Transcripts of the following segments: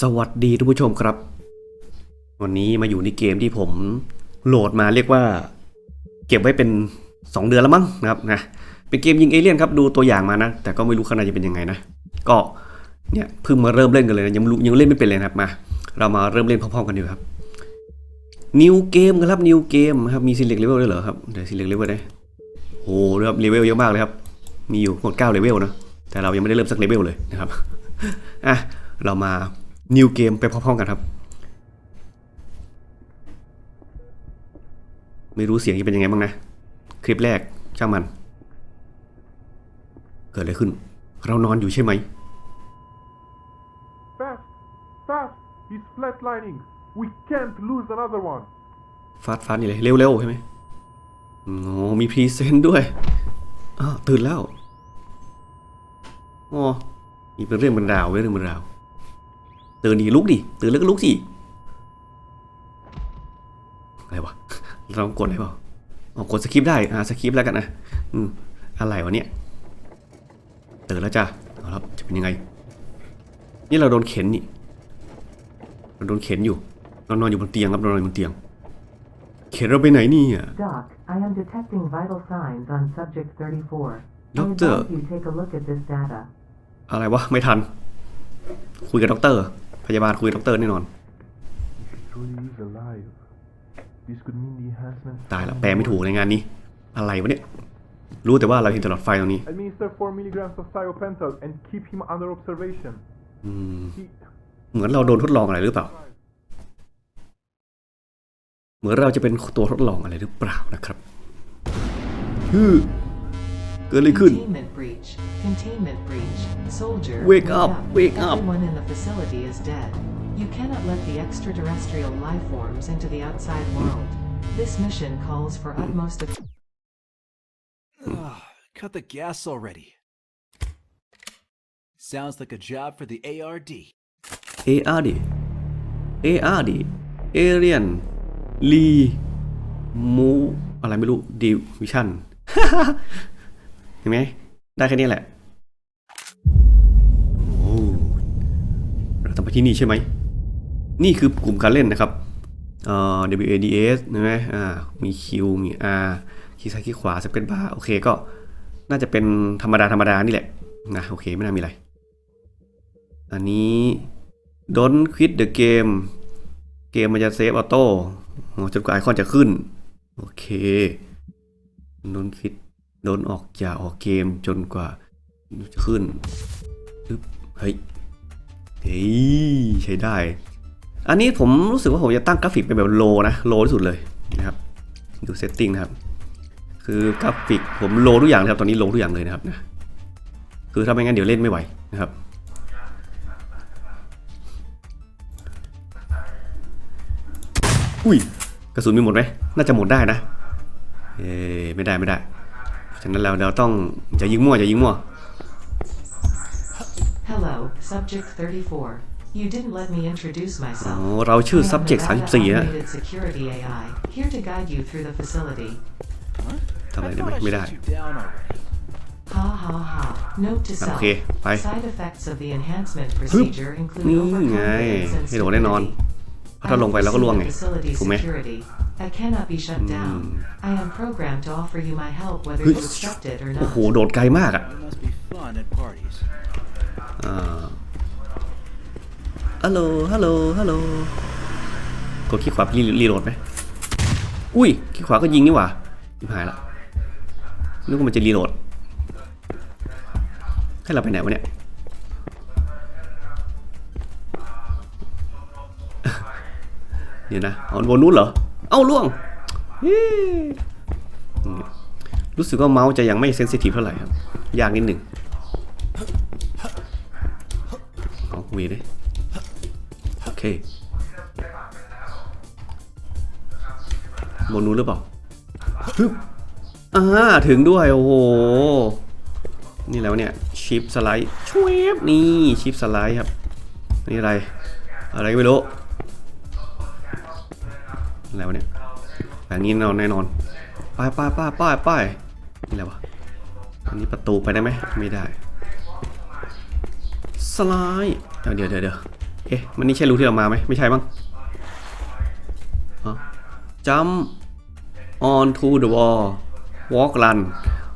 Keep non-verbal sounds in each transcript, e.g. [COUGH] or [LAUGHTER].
สวัสดีทุกผู้ชมครับ วันนี้มาอยู่ในเกมที่ผมโหลดมาเรียกว่า เก็บไว้เป็น 2 เดือนแล้วมั้งนะครับนะเป็นเกมยิงเอเลี่ยนครับดูตัวอย่างมานะ แต่ก็ไม่รู้ข้างในจะเป็นยังไงนะ ก็เนี่ยเพิ่งมาเริ่มเล่นกันเลยนะยังรู้ยังเล่นไม่เป็นเลยนะครับมา เรามาเริ่มเล่นพร้อมๆกันดีกว่าครับนิวเกมกันครับนิวเกมครับมี select level ด้วยเหรอครับเดี๋ยว select level ได้โอ้โหครับเลเวลเยอะมากเลยครับ มีอยู่หมด9เลเวลนะแต่เรายังไม่ได้เริ่มสักเลเวลเลยนะครับอะเรามา New Game ไปพร้อมๆกันครับ ไม่รู้เสียงจะเป็นยังไงบ้างนะ คลิปแรกช่างมัน เกิดอะไรขึ้น เรานอนอยู่ใช่ไหม Fast! Fast! He's flatlining! We can't lose another one! ฟาดฟาดนี่เลยเร็วๆใช่ไหมโอ้มีพรีเซนต์ด้วยอ้าวตื่นแล้วอ๋อนี่เป็นเรื่องเป็นราวเว้ยเรื่องเป็นราว ตื่นดิลุกดิตื่นแล้วก็ลุกสิอะไรวะเรากดอะไรเปล่าอ๋อกดสคิปได้อ่าสคิปแล้วกันนะอืมอะไรวะเนี่ยตื่นแล้วจ้ะเอาละจะเป็นยังไง นี่เราโดนเข็นนี่เราโดนเข็นอยู่เรานอนอยู่บนเตียงครับเรานอนอยู่บนเตียง เข็นเราไปไหนเนี่ย Doc, I am detecting vital signs on subject 34. I Doctor. advise you take a look at this data. อะไรวะไม่ทัน คุยกับด็อกเตอร์ พยาบาลคุยกับด็อกเตอร์แน่นอน He truly is alive. This could mean the enhancement. ตายละแปลไม่ถูกในงานนี้ อะไรวะเนี่ย รู้แต่ว่าเราเห็นตลอดไฟตรงนี้ Administer 4 milligrams of thiopental and keep him under observation. อืม He. เหมือนเราโดนทดลองอะไรหรือเปล่า เหมือนเราจะเป็นตัวทดลองอะไรหรือเปล่านะครับฮึเกิดอะไรขึ้น Containment breach. Containment breach. Soldier. Wake up, wake up. Everyone in the facility is dead. You cannot let the extraterrestrial life forms into the outside world. This mission calls for utmost. Of- Ugh, [SIGHS] cut the gas already. Sounds like a job for the ARD. ARD ARD Alien ลีมูอะไรไม่รู้ดิวิชั่น [LAUGHS] เห็นไหม ได้แค่นี้แหละ ต้องไปที่นี่ใช่ไหม นี่คือกลุ่มการเล่นนะครับเอ่อ WADS ใช่ไหมอ่ามี Q มี R คีย์ซ้ายคีย์ขวาสเปนบาร์โอเคก็น่าจะเป็นธรรมดาธรรมดานี่แหละนะโอเคไม่น่ามีอะไร อันนี้ Don't quit the game เกมมันจะเซฟออโต้จนกว่าไอคอนจะขึ้น โอเค Don't quit โดนออกจากออกเกมจนกว่าจะขึ้นปึ๊บเฮ้ย เฮ้ยใช้ได้ อันนี้ผมรู้สึกว่าผมจะตั้งกราฟิกเป็นแบบโลนะโลที่สุดเลยนะครับดูเซตติ้งนะครับ คือกราฟิกผมโลทุกอย่างนะครับตอนนี้โลทุกอย่างเลยนะครับนะคือถ้าไม่งั้นเดี๋ยวเล่นไม่ไหวนะครับอุ้ยกระสุนมีหมดไหมน่าจะหมดได้นะเอ้ไม่ได้ไม่ได้ฉะนั้นเราเราต้องจะยิงมั่วจะยิงมั่ว Hello, subject 34. You didn't let me introduce อ๋อ myself. เราชื่อ I am the subject data 34 นะ automated security AI, here to guide you through the facility. ทำอะไร I ได้ไหม thought I ไม่ได้ shut you down already. Ha ha ha. Note to self. Okay, bye. Side effects of the enhancement procedure include นี่ไง overconfidence and ให้โดนแน่นอน stupidity. เพราะถ้าลงไปเราก็ล่วงไง I am facility ถูกไหม security. I cannot be shut down. I am programmed to offer you my help whether เฮ้ย you accept it or โอ้โห not. โดดไกลมากอะ It must be fun at parties. อ่าฮัลโหล ฮัลโหล ฮัลโหล กดคลิกขวารีรีโหลดไหมอุ้ยคลิกขวาก็ยิงนี่หว่าทิบหายละนึกว่ามันจะรีโหลด ให้เราไปไหนวะเนี่ย เดี๋ยวนะ เอาบนนู้นเหรอ เอ้าล่วง รู้สึกว่าเมาส์จะยังไม่เซนซิทีฟเท่าไหร่ครับ ยากนิดหนึ่ง เอาเวเลยโอเคบนนู้นหรือเปล่าฮึบอ่าถึงด้วย โอ้โห นี่แล้วเนี่ย ชิปสไลด์ชวบนี่ชิปสไลด์ครับ นี่อะไร อะไรก็ไม่รู้ แล้วะเนี่ยแบบนี้แน่นอนแน่นอนไปไปไปไปไปนี่อะไรวะ อันนี้ประตูไปได้ไหม ไม่ได้ สไลด์เดี๋ยวเดี๋ยวเดี๋ยวเอ๊ะ มันนี่ใช่รูที่เรามาไหมไม่ใช่มั้งจัม on to the wall walk run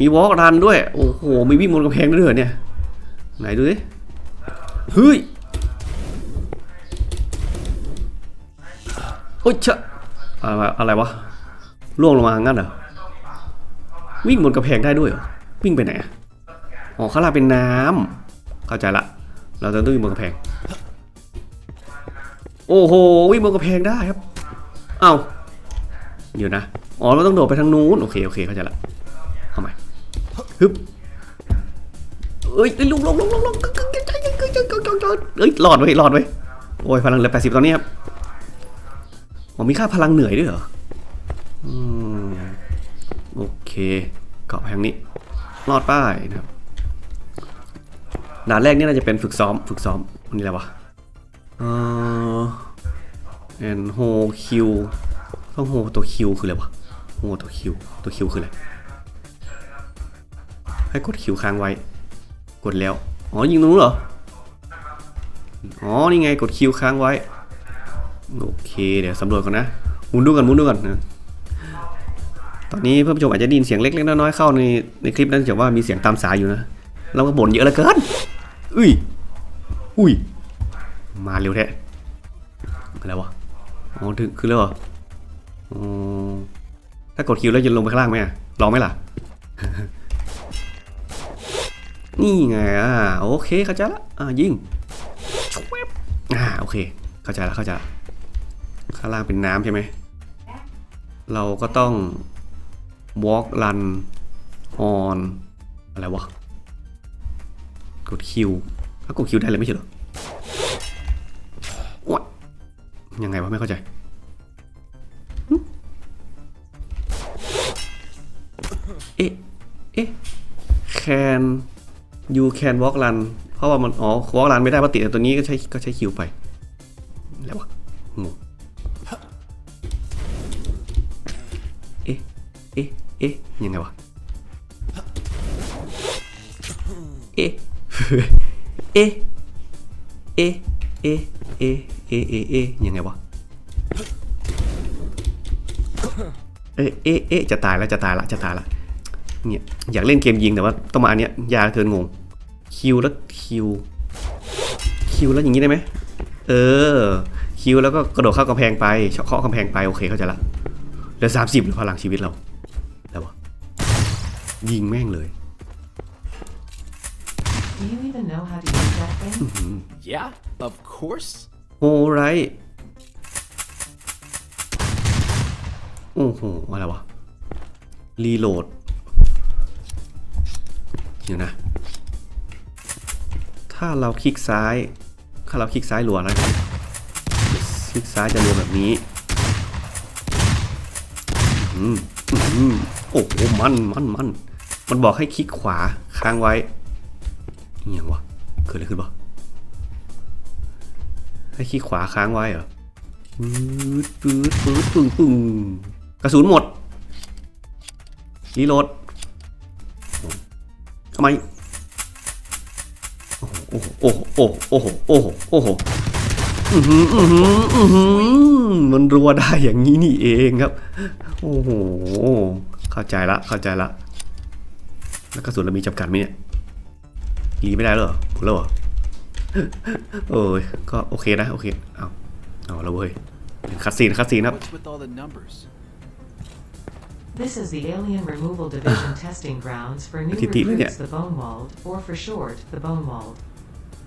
มี walk run ด้วย โอ้โห มีวิ่งบนกำแพงด้วยเหรอเนี่ย ไหนดูดิ เฮ้ยโอ้ยชะอะไรอะไรวะล่วงลงมางั้นเหรอ วิ่งบนกระแพงได้ด้วยเหรอ วิ่งไปไหนอะอ๋อข้างล่างเป็นน้ำเข้าใจละ เราจะต้องวิ่งบนกระแพง โอ้โหวิ่งบนกระแพงได้ครับเอ้าเดี๋ยวนะอ๋อเราต้องโดดไปทางนู้นโอเคโอเคเข้าใจละทำไมฮึบเอ้ยลงลงลงลงลงเอ้ยหลอดไว้หลอดไว้โอ้ยพลังเหลือแปดสิบตอนนี้ครับอ๋อมีค่าพลังเหนื่อยด้วยเหรออืมโอเคเกาะทางนี้รอดป้ายนะครับ ด่านแรกนี่น่าจะเป็นฝึกซ้อม ฝึกซ้อมอันนี้อะไรวะเอ่อ and h o q ต้อง h o ตัว q คืออะไรวะ h o ตัว q ตัว q คืออะไรให้กด q ค้างไว้ กดแล้ว อ๋อยิงตรงนู้นเหรอ อ๋อ นี่ไงกด q ค้างไว้ โอเค เดี๋ยวสำรวจก่อนนะมุนดูกันมุนดูกันนะตอนนี้เพื่อนผู้ชมอาจจะได้ยินเสียงเล็กๆน้อยๆเข้าในในคลิปนั้นจากว่ามีเสียงตามสายอยู่นะ เราก็บ่นเยอะเหลือเกิน อุ้ย อุ้ย มาเร็วแท้อะไรวะอ๋อถึงคือแล้วเหรออ๋อถ้ากดคิวแล้วจะลงไปข้างล่างไหมอะลองไหมล่ะ นี่ไงอ่าโอเคเข้าใจละอ่ายิงชวบอ่าโอเค เข้าใจละเข้าใจละข้างล่างเป็นน้ำใช่ไหม เราก็ต้อง walk run on อะไรวะ กดคิวถ้ากดคิวได้เลยไม่ใช่หรอวะยังไงวะไม่เข้าใจเอ๊ะเอ๊ะ can you can walk run เพราะว่ามันอ๋อ walk run ไม่ได้เพราะติดแต่ตัวนี้ก็ใช้ก็ใช้คิวไป เอ๊ะเอ๊ะเอ๊ะยังไงวะเอ๊ะเอ๊ะเอ๊ะจะตายแล้วจะตายละจะตายละเนี่ยอยากเล่นเกมยิงแต่ว่าต้องมาอันเนี้ยยากเกินงงคิวแล้วคิวคิวแล้วอย่างนี้ได้ไหมเออคิวแล้วก็กระโดดเข้ากำแพงไปเคาะกำแพงไปโอเคเข้าใจละเหลือสามสิบพลังชีวิตเราแล้ววะยิงแม่งเลย โอ้ไรโอ้โหอะไรวะ รีโหลด เดี๋ยวนะ ถ้าเราคลิกซ้าย ถ้าเราคลิกซ้ายรัวแล้วคลิกซ้ายจะรัวแบบนี้อืมอืมโอ้โหมันมันมันมันบอกให้คลิกขวาค้างไว้อหย่างวะ เกิดอะไรขึ้นปะ ให้คลิกขวาค้างไว้เหรอปื๊ดปื๊ดปื๊ดปึ้งปึ้งกระสุนหมดรีโหลดทำไมโอ้โหโอ้โหโอ้โหโอ้โหโอ้โหโอ้โหอือหืออือหืออือหือมันรัวได้อย่างนี้นี่เองครับ โอ้โหเข้าใจละเข้าใจละแล้วกระสุนเรามีจำกัดไหมเนี่ยรีไม่ได้เหรอหมดแล้วเหรอ [LAUGHS] เออก็โอเคนะ โอเค เอาเอาแล้วเว้ยคัดซีนคัดซีนครับ What's with all the numbers? This is the Alien Removal Division testing grounds for new Titi, recruits, yeah. the Bonewald, or for short, the Bonewald.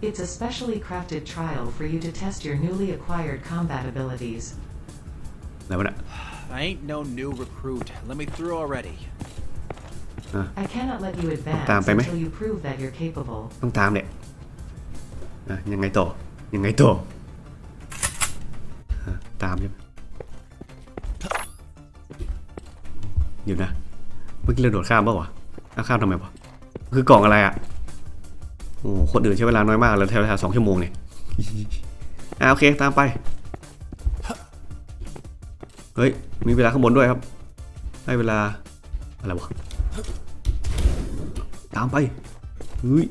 It's a specially crafted trial for you to test your newly acquired combat abilities. ไหนวะเนี่ย I ain't no new recruit. Let me through already. I cannot let you advance Tạm phải mấy. until you prove that you're capable. ต้องตามเนี่ย อะยังไงต่อ ยังไงต่ออะตามใช่ไหมเดี๋ยวนะ เมื่อกี้เราโดดข้ามปล่าวะอ้าวข้ามทำไมวะคือกล่องอะไรอะโอ้โหคนอื่นใช้เวลาน้อยมากแล้วแถวๆสองชั่วโมงเนี่ยอะโอเคตามไป เฮ้ย มีเวลาข้างบนด้วยครับ ให้เวลา อะไรวะ ตามไปเฮ้ย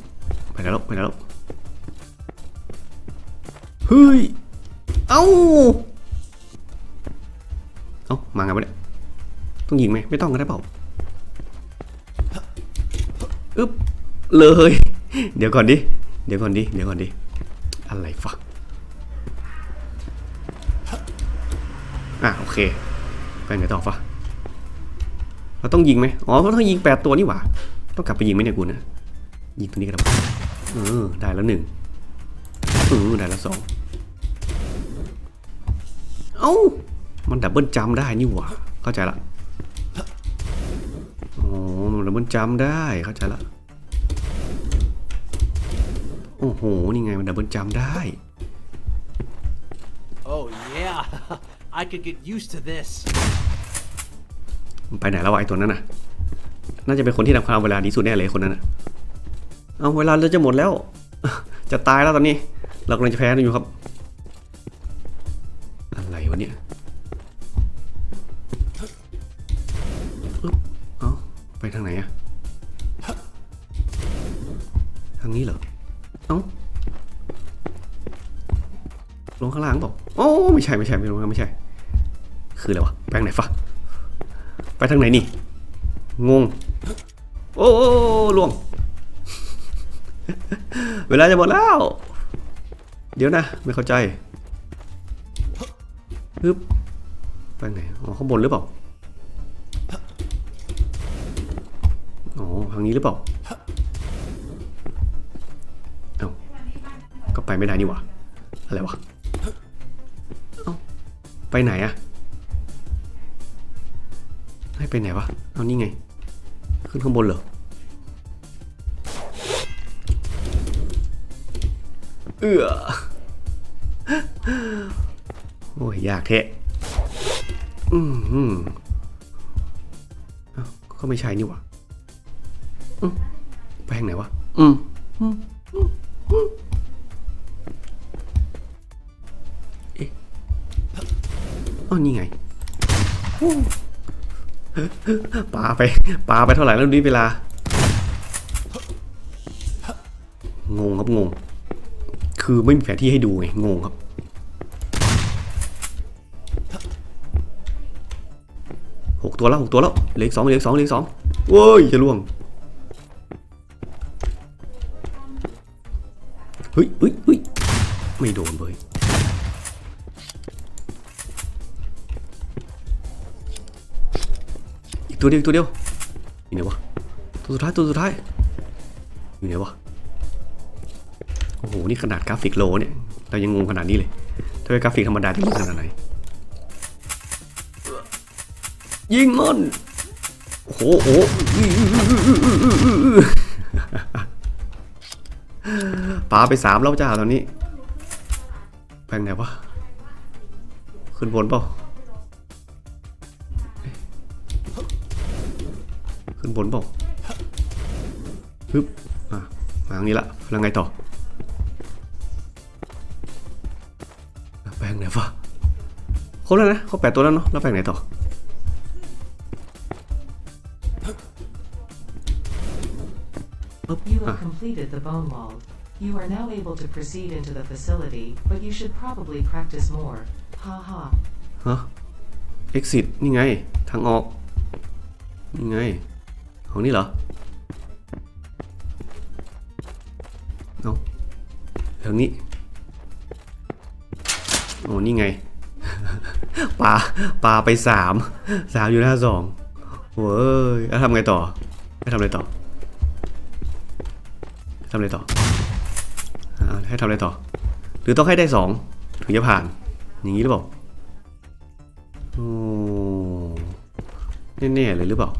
ไปไหนแล้วไปไหนแล้ว เฮ้ย เอ้า เอ้า มาไงวะเนี่ย ต้องยิงไหม ไม่ต้องก็ได้เปล่าอึ๊บ เลย เดี๋ยวก่อนดิ เดี๋ยวก่อนดิ เดี๋ยวก่อนดิ อะไรฟะอะโอเค ไปไหนต่อฟะเราต้องยิงไหมอ๋อเราต้องยิงแปดตัวนี่หว่า ต้องกลับไปยิงไหมเนี่ยกูนะ ยิงตัวนี้กันแล้เออ ได้แล้วหนึ่งเออได้แล้วสอง เอ้า มันดับเบิลจัมป์ได้นี่หว่า เข้าใจละอ๋อมันดับเบิลจัมป์ได้ เข้าใจละ โอ้โห นี่ไงมันดับเบิลจัมป์ได้ Oh, yeah. I could get used to this. มันไปไหนแล้ววะไอ้ตัวนั้นน่ะ น่าจะเป็นคนที่ทำความเวลาดีสุดแน่เลยคนนั้นน่ะ เอาเวลาเราจะหมดแล้ว จะตายแล้วตอนนี้ เรากำลังจะแพ้อยู่ครับ อึ๊บเอาไปทางไหนอะทางนี้เหรอ เอ้าลงข้างล่างเปล่าโอ้ไม่ใช่ไม่ใช่ไม่ลงไม่ใช่ คืออะไรวะแปลงไหนฟะไปทางไหนนี่ งง โอ้โอ้โอ้ล่วง เวลาจะหมดแล้ว เดี๋ยวนะ ไม่เข้าใจฮึบไปไหนอ๋อข้างบนหรือเปล่า ทางนี้หรือเปล่า เอ้า ก็ไปไม่ได้นี่หว่า อะไรวะ เอ้า ไปไหนอะให้ไปไหนวะ เอานี่ไง ขึ้นข้างบนเหรอเอือโอ้ย ยากแท้อืมเอ้าก็ไม่ใช่นี่หวะ อืมไปทางไหนวะอืมอืมอืมอืมเอ๊ะอ๋อนี่ไงปาไปปาไปเท่าไหร่แล้วนี้เวลา งงครับงง คือไม่มีแผนที่ให้ดูไง งงครับ หกตัวแล้วหกตัวแล้ว เหลืออกสองเหลืออกสองเหลืออกสองเว้ยจะล่วง เฮ้ยเฮ้ยเฮ้ยไม่โดนเว้ยอีกตัวเดียวอีกตัวเดียวอยู่ไหนวะตัวสุดท้ายตัวสุดท้ายอยู่ไหนวะโอ้โหนี่ขนาดกราฟิกโลเนี่ยเรายังงงขนาดนี้เลยถ้าเป็นกราฟิกธรรมดาจะงงขนาดไหนยิงมันโอ้โหาไปสามแล้วจ้าตอนนี้แปลงไหนวะขึ้นบนเปล่าขึ้นบนเปล่าฮึบอะมาทางนี้ละแล้วไงต่ออะไปทางไหนวะครบแล้วนะครบแปดตัวแล้วเนาะแล้วไปทางไหนต่อ You have You are now able to proceed into the facility, but you should probably practice more. Ha ha. ฮะ exit นี่ไง ทางออก นี่ไง ของนี่เหรอเอาทางนี้ โอ้ นี่ไง ปลา ปลาไปสามสามอยู่หน้าสองโว้ยแล้วทำไงต่อ ไปทำอะไรต่อทำอะไรต่อ ให้ทำอะไรต่อ หรือต้องให้ได้สองถึงจะผ่าน อย่างนี้หรือเปล่าโอ้แน่ๆเลยหรือเปล่า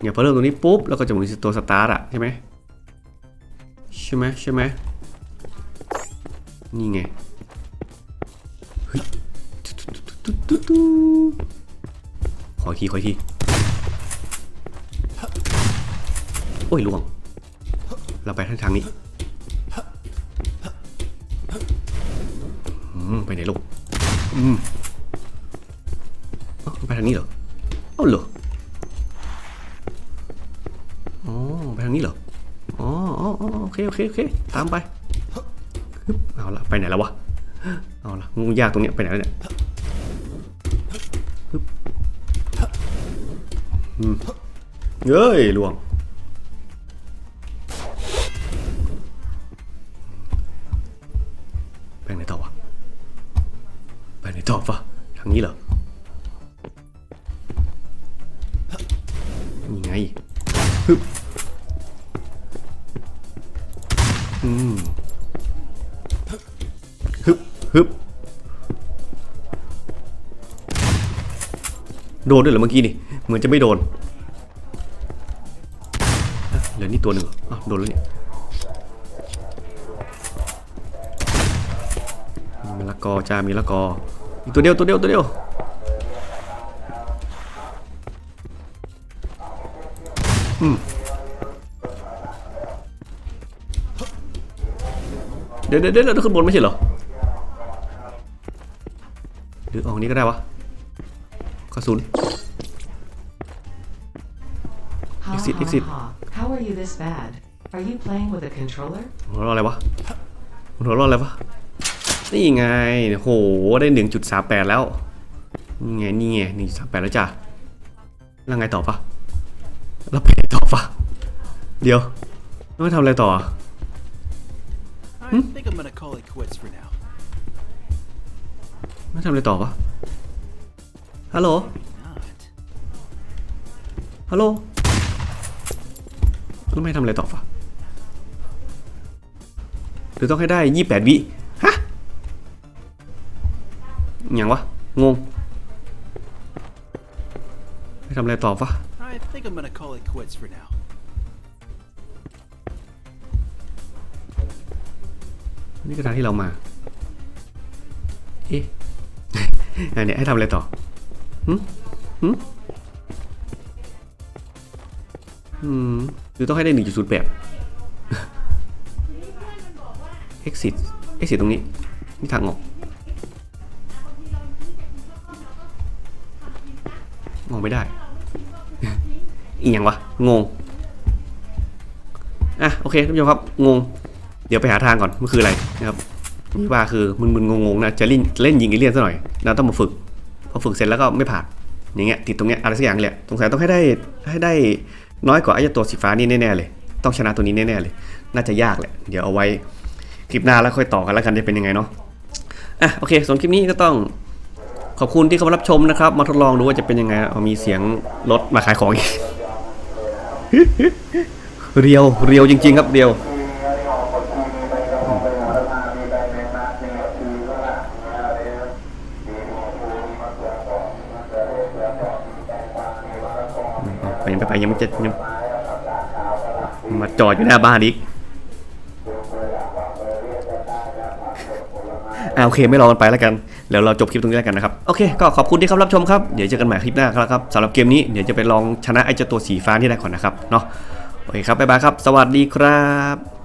เนี่ยพอเริ่มตรงนี้ปุ๊บแล้วก็จะหมุนตัวสตาร์ทอะใช่ไหมใช่ไหมใช่ไหมนี่ไงเฮ้ยขออีกทีขออีกทีโอ้ยล่วง เราไปทางทางนี้ ไปไหนลูกอืมอ๋อไปทางนี้เหรอเอ้าเหรออ๋อไปทางนี้เหรออ๋ออ๋ออ๋อโอเคโอเคโอเคตามไปเอาละไปไหนแล้ววะเอาละงูยากตรงเนี้ยไปไหนแล้วเนี่ยเฮ้ยลวงไปไหนต่อวะ โดนด้วยเหรอเมื่อกี้นี่ เหมือนจะไม่โดน เหลือนี่ตัวหนึ่งอ้าวโดนแล้วเนี่ยมีละกอจ้ามีละกออีกตัวเดียวตัวเดียวตัวเดียวเดี๋ยวเดี๋ยวเดี๋ยวเราต้องขึ้นบนไม่ใช่เหรอหรือออกนี้ก็ได้วะ กระสุน Ha Exit, ha exit. ha. How are you this bad? Are you playing with a controller? หัวเราะอะไรวะหัวเราะอะไรวะนี่ไงโหได้หนึ่งจุดสามแปดแล้วนี่ไงนี่ไงหนึ่งสามแปดแล้วจ้ะแล้วไงต่อปะแล้วไปไหนต่อปะเดี๋ยวแล้วไม่ทำอะไรต่อ I think I'm gonna call it quits for now. ไม่ทำอะไรต่อปะ ฮัลโหล Not. ฮัลโหลแล้วไม่ทำอะไรต่อปะหรือต้องให้ได้ยี่แปดวิ ฮะอหย่างวะ งง ไม่ทำอะไรต่อปะ I think I'm gonna call it quits for now. นี่คือทางที่เรามา เอ๊ะอันเนี้ยให้ทำอะไรต่อ หึหึอืมหรือต้องให้ได้หนึ่งจุดศูนย์แปด exit exit ตรงนี้นี่ทางออกมองไม่ได้ อีกอย่างวะ งง อะ โอเคท่านผู้ชมครับ งง เดี๋ยวไปหาทางก่อน มันคืออะไรนะครับนี่ว่าคือมึนๆงงๆนะ จะเล่นเล่นยิงเอเลียนซะหน่อยเราต้องมาฝึก อฝึกเสร็จแล้วก็ไม่ผ่านอย่างเงี้ยติดตรงเนี้ยอะไรสักอย่างเลยสงสัยต้องให้ได้ให้ได้น้อยกว่าไอ้ตัวสีฟ้านี่แน่ๆเลย ต้องชนะตัวนี้แน่ๆเลย น่าจะยากแหละ เดี๋ยวเอาไว้คลิปหน้าแล้วค่อยต่อกันแล้วกันจะเป็นยังไงเนาะอะโอเคส่วนคลิปนี้ก็ต้องขอบคุณที่เข้ามารับชมนะครับ มาทดลองดูว่าจะเป็นยังไงเอามีเสียงรถมาขายของอีกเรียวเรียวจริง ๆ ครับเรียว ยังไปไปยังไม่จะยังมาจอดอยู่หน้าบ้านอีกอ่าโอเคไม่รอกันไปแล้วกันเดี๋ยวเราจบคลิปตรงนี้แล้วกันนะครับโอเคก็ขอบคุณที่เข้ารับชมครับเดี๋ยวเจอกันใหม่คลิปหน้าครับสำหรับเกมนี้เดี๋ยวจะไปลองชนะไอ้เจ้าตัวสีฟ้าที่ได้ก่อนนะครับเนาะโอเคครับบ๊ายบายครับ สวัสดีครับ